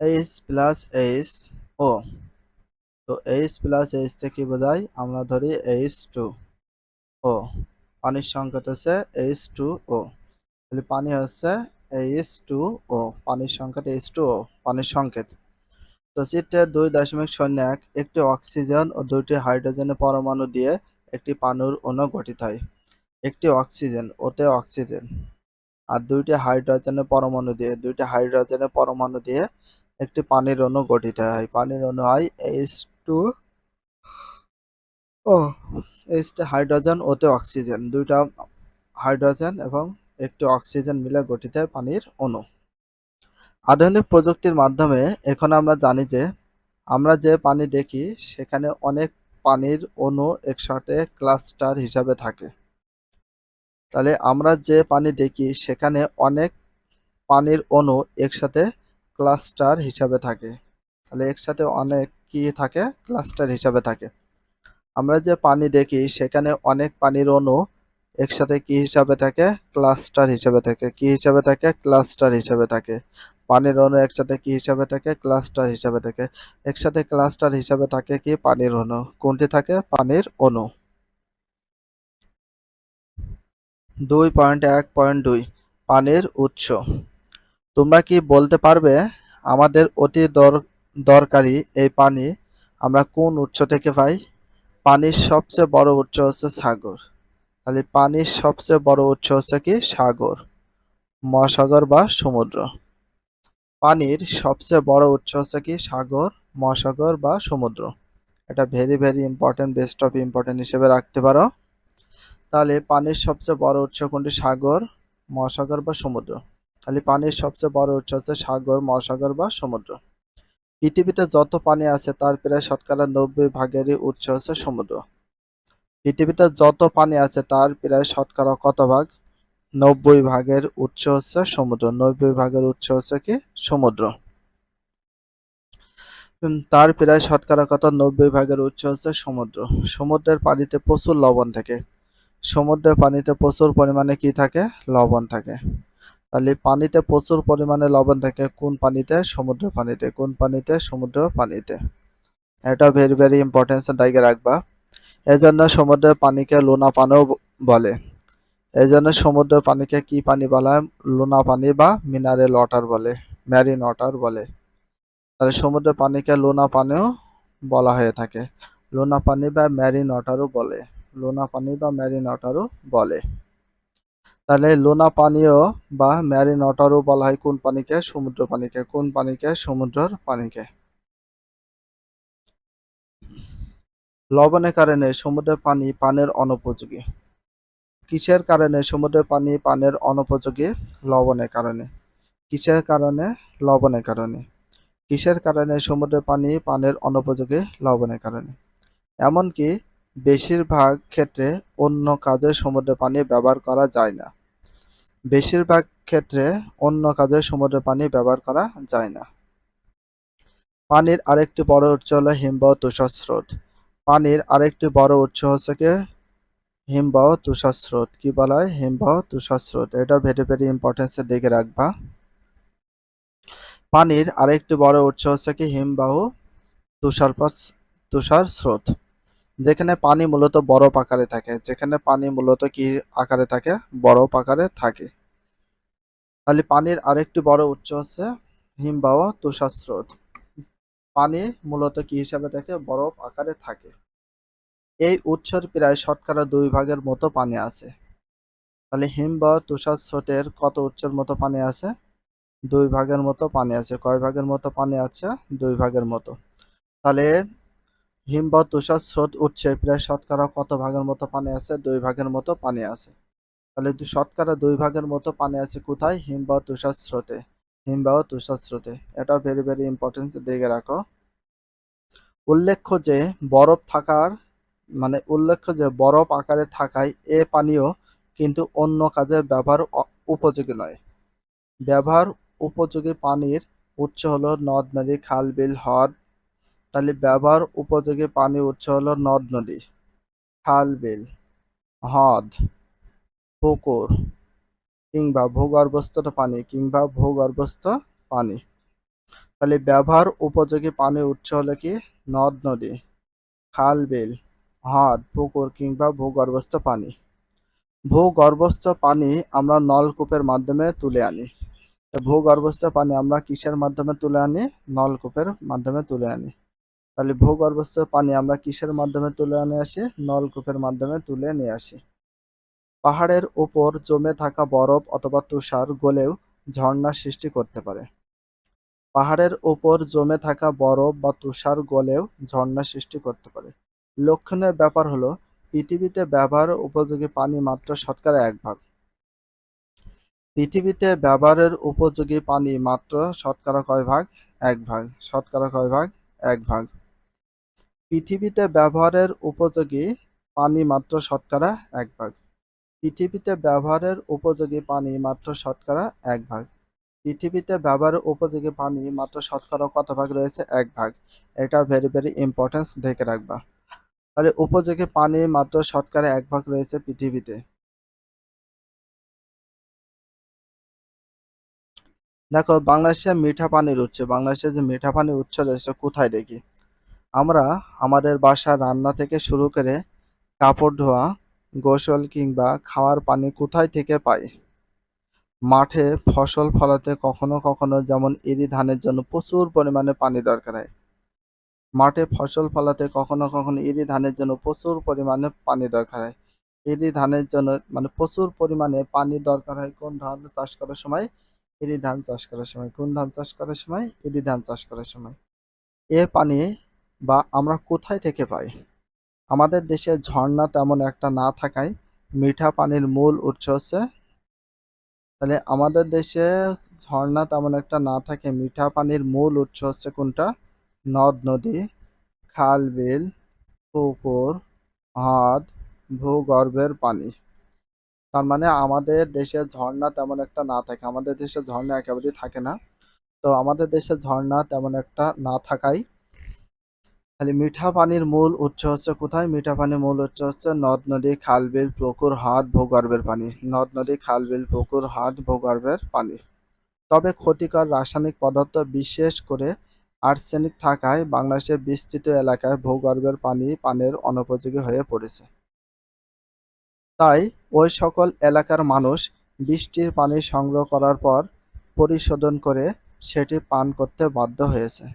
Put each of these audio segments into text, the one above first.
H plus H O. তো H plus H থেকে বোঝায়? আমরা ধরি এইচ টু ও। পানির সংকেত হচ্ছে এইচ টু ও। তাহলে পানি হচ্ছে এইচ টু ও। পানির সংকেত এইচ টু ও, পানির সংকেত। তো চিত্রে দুই দশমিক শূন্য এক একটি অক্সিজেন ও দুইটি হাইড্রোজেনের পরমাণু দিয়ে একটি পানুর অণু গঠিত হয়। একটি অক্সিজেন, ওতে অক্সিজেন। আর দুইটি হাইড্রোজেনের পরমাণু দিয়ে, দুইটি হাইড্রোজেনের পরমাণু দিয়ে একটি পানির অণু গঠিত হয়। পানির অণু হয় এইচ টু ও এইচটা হাইড্রোজেন ওতে অক্সিজেন। দুইটা হাইড্রোজেন এবং একটি অক্সিজেন মিলে গঠিত হয় পানির অণু। আধুনিক প্রযুক্তির মাধ্যমে এখন আমরা জানি যে, আমরা যে পানি দেখি, সেখানে অনেক পানির অণু একসাথে ক্লাস্টার হিসাবে থাকে। তাহলে আমরা যে পানি দেখি, সেখানে অনেক পানির অণু একসাথে ক্লাস্টার হিসাবে থাকে। তাহলে একসাথে অনেক কি থাকে? ক্লাস্টার হিসাবে থাকে। আমরা যে পানি দেখি, সেখানে অনেক পানির অণু একসাথে কি হিসাবে থাকে? ক্লাস্টার হিসাবে থাকে। কি হিসাবে থাকে? ক্লাস্টার হিসাবে থাকে। পানির অণু একসাথে কি হিসাবে থাকে? ক্লাস্টার হিসাবে থাকে। একসাথে ক্লাস্টার হিসাবে থাকে কি? পানির অণু। কোনটি থাকে? পানির অণু। দুই পয়েন্ট এক পয়েন্ট দুই। পানির উৎস। তোমরা কি বলতে পারবে আমাদের অতি দরকারি এই পানি আমরা কোন উৎস থেকে পাই? পানির সবচেয়ে বড় উৎস হচ্ছে সাগর। তাহলে পানির সবচেয়ে বড় উৎস হচ্ছে কি? সাগর, মহাসাগর বা সমুদ্র। পানির সবচেয়ে বড় উৎস হচ্ছে কি? সাগর, মহাসাগর বা সমুদ্র। এটা very very important best of important হিসেবে রাখতে পারো। তাহলে পানির সবচেয়ে বড় উৎস কোনটি? সাগর, মহাসাগর বা সমুদ্র। তাহলে পানির সবচেয়ে বড় উৎস হচ্ছে সাগর, মহাসাগর বা সমুদ্র। পৃথিবীতে যত পানি আছে, তার প্রায় শতকরা নব্বই ভাগেরই উৎস হচ্ছে সমুদ্র। পৃথিবীতে যত পানি আছে, তার প্রায় শতকরা কত ভাগ? নব্বই ভাগের উৎস হচ্ছে সমুদ্র। নব্বই ভাগের উৎস হচ্ছে কি? সমুদ্র। তার প্রায় শতকরা কত? নব্বই ভাগের উৎস হচ্ছে সমুদ্র। সমুদ্রের পানিতে প্রচুর লবণ থাকে। সমুদ্রের পানিতে প্রচুর পরিমাণে কি থাকে? লবণ থাকে। তাহলে পানিতে প্রচুর পরিমাণে লবণ থাকে। কোন পানিতে? সমুদ্র পানিতে। কোন পানিতে? সমুদ্র পানিতে। এটা ভেরি ভেরি ইম্পর্টেন্স দায়িকে রাখবা। এজন্য সমুদ্রের পানিকে লোনা পানিও বলে। এজন্য সমুদ্রের পানিকে কি পানি বলা হয়? লোনা পানি বা মিনারেল ওয়াটার বলে। ম্যারিন ওয়াটার বলে। তাহলে সমুদ্রের পানিকে লোনা পানিও বলা হয়ে থাকে। লোনা পানি বা ম্যারিন ওয়াটারও বলে। লোনা পানি বা ম্যারিন ওয়াটারও বলে। তাহলে লোনা পানীয় বা ম্যারিন ওয়াটারও বলা হয় কোন পানিকে? সমুদ্র পানিকে। কোন পানিকে? সমুদ্রের পানিকে। লবণের কারণে সমুদ্রের পানি পানের অনুপযোগী। কিসের কারণে সমুদ্রের পানি পানের অনুপযোগী? লবণের কারণে। কিসের কারণে? লবণের কারণে। কিসের কারণে সমুদ্রের পানি পানের অনুপযোগী? লবণের কারণে। এমনকি বেশিরভাগ ক্ষেত্রে অন্য কাজে সমুদ্রের পানি ব্যবহার করা যায় না। বেশিরভাগ ক্ষেত্রে অন্য কাজে সমুদ্রের পানি ব্যবহার করা যায় না। পানির আরেকটি বড় উৎস হলো হিমবাহ তুষার স্রোত পানির আরেকটি বড় উৎস হচ্ছে হিমবাহ তুষার স্রোত কি বলা হয়? হিমবাহ তুষার স্রোত এটা ভেরি ভেরি ইম্পর্টেন্সের দিকে রাখবা। পানির আরেকটি বড় উৎস হচ্ছে কি? হিমবাহ তুষারপাত তুষার স্রোত যেখানে পানি মূলত বরফ আকারে থাকে, যেখানে পানি মূলত কি আকারে থাকে? বরফ আকারে থাকে। তাহলে পানির আরেকটি বড় উৎস হচ্ছে হিমবাহ তুষার স্রোত পানি মূলত কি হিসাবে থাকে? বরফ আকারে থাকে। এই উৎসের প্রায় শতকরা দুই ভাগের মতো পানি আছে। তাহলে হিমবাহ তুষার স্রোতের কত উৎসের মতো পানি আছে? দুই ভাগের মতো পানি আছে। কয় ভাগের মতো পানি আছে? দুই ভাগের মতো। তাহলে হিমবাহ তুষার স্রোত উঠছে। প্রায় শতকরা কত ভাগের মতো পানি আছে? দুই ভাগের মতো পানি আছে। তাহলে শতকরা দুই ভাগের মতো পানি আছে কোথায়? হিমবাহ তুষার স্রোতে। হিমবাহ তুষার স্রোতে। এটা ভেরি ভেরি ইম্পর্টেন্স দেখে রাখো। উল্লেখ্য যে বরফ থাকার মানে উল্লেখ্য যে বরফ আকারে থাকায় এ পানীয় কিন্তু অন্য কাজে ব্যবহার উপযোগী নয়। ব্যবহার উপযোগী পানির উৎস হলো নদ, নদী, খাল, বিল, হ্রদ তাহলে ব্যবহার উপযোগী পানি উৎস হলো নদ, নদী খাল বিল হ্রদ, পুকুর কিংবা ভূগর্ভস্থ পানি কিংবা ভূগর্ভস্থ পানি। তাহলে ব্যবহার উপযোগী পানির উৎস হলো কি? নদ, নদী খাল বিল হ্রদ, পুকুর কিংবা ভূগর্ভস্থ পানি। ভূগর্ভস্থ পানি আমরা নলকূপের মাধ্যমে তুলে আনি। ভূগর্ভস্থ পানি আমরা কিসের মাধ্যমে তুলে আনি? নলকূপের মাধ্যমে তুলে আনি। তাহলে ভূগর্ভস্থ পানি আমরা কিসের মাধ্যমে তুলে আনে আসি? নলকূপের মাধ্যমে তুলে নিয়ে আসি। পাহাড়ের উপর জমে থাকা বরফ অথবা তুষার গলেও ঝর্ণার সৃষ্টি করতে পারে। পাহাড়ের উপর জমে থাকা বরফ বা তুষার গলেও ঝর্ণা সৃষ্টি করতে পারে। লক্ষণীয় ব্যাপার হলো, পৃথিবীতে ব্যবহার উপযোগী পানি মাত্র শতকরা এক ভাগ। পৃথিবীতে ব্যবহারের উপযোগী পানি মাত্র শতকরা কয় ভাগ? এক ভাগ। শতকরা কয় ভাগ? এক ভাগ। পৃথিবীতে ব্যবহারের উপযোগী পানি মাত্র শতকরা এক ভাগ। পৃথিবীতে ব্যবহারের উপযোগী পানি মাত্র শতকরা এক ভাগ। পৃথিবীতে ব্যবহারের উপযোগী পানি মাত্র শতকরা কত ভাগ রয়েছে? এক ভাগ। এটা ভেরি ভেরি ইম্পর্টেন্স দেখে রাখবা। তাহলে উপযোগী পানি মাত্র শতকরা এক ভাগ রয়েছে পৃথিবীতে। দেখো, বাংলাদেশে মিঠা পানির উৎস। বাংলাদেশে যে মিঠা পানির উৎস রয়েছে, কোথায় দেখি? আমরা আমাদের বাসার রান্না থেকে শুরু করে কাপড় ধোয়া, গোসল কিংবা খাওয়ার পানি কোথায় থেকে পাই? মাঠে ফসল ফলাতে কখনো কখনো যেমন এরি ধানের জন্য প্রচুর পরিমাণে পানি দরকার হয়। মাঠে ফসল ফলাতে কখনো কখনো এরি ধানের জন্য প্রচুর পরিমাণে পানি দরকার হয়। এরি ধানের জন্য মানে প্রচুর পরিমাণে পানি দরকার হয় কোন ধান চাষ করার সময়? এরি ধান চাষ করার সময়। কোন ধান চাষ করার সময়? এরি ধান চাষ করার সময়। এ পানি বা আমরা কোথায় থেকে পাই? আমাদের দেশে ঝর্ণা তেমন একটা না থাকায় মিঠা পানির মূল উৎস হচ্ছে তাহলে আমাদের দেশে ঝর্ণা তেমন একটা না থাকে, মিঠা পানির মূল উৎস হচ্ছে কোনটা? নদ, নদী, খাল, বিল, পুকুর, হ্রদ, ভূগর্ভের পানি। তার মানে আমাদের দেশে ঝর্ণা তেমন একটা না থাকে, আমাদের দেশে ঝর্ণা একেবারেই থাকে না। তো আমাদের দেশে ঝর্ণা তেমন একটা না থাকায় তাহলে মিঠা পানির মূল উৎস হচ্ছে কোথায়? মিঠা পানির মূল উৎস হচ্ছে নদ, নদী, খাল, বিল, পুকুর, হাট, ভূগর্ভের পানি। নদ, নদী, খাল, বিল, পুকুর, হাট, ভূগর্ভের পানি। তবে ক্ষতিকর রাসায়নিক পদার্থ বিশেষ করে আর্সেনিক থাকায় বাংলাদেশের বিস্তৃত এলাকায় ভূগর্ভের পানি পানের অনুপযোগী হয়ে পড়েছে। তাই ওই সকল এলাকার মানুষ বৃষ্টির পানি সংগ্রহ করার পর পরিশোধন করে সেটি পান করতে বাধ্য হয়েছে।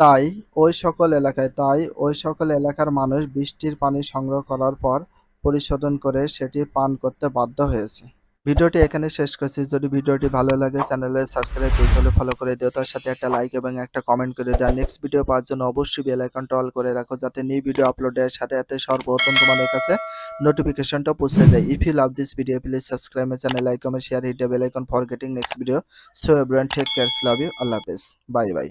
তাই ওই সকল এলাকায়, তাই ওই সকল এলাকার মানুষ বৃষ্টির পানি সংগ্রহ করার পর পরিশোধন করে সেটি পান করতে বাধ্য হয়েছে। ভিডিওটি এখানে শেষ করছি। যদি ভিডিওটি ভালো লাগে চ্যানেলে সাবস্ক্রাইব হলে ফলো করে দিও। তার সাথে একটা লাইক এবং একটা কমেন্ট করে দেওয়া নেক্সট ভিডিও পাওয়ার জন্য অবশ্যই বেল আইকনটা অল করে রাখো যাতে নিউ ভিডিও আপলোডের সাথে সাথে সর্বপ্রথম তোমাদের কাছে নোটিফিকেশনটা পৌঁছে যায়। If you love this video please subscribe my channel like comment share hit bell icon for getting next video so everyone take cares love you আল্লাহ হাফেজ বাই বাই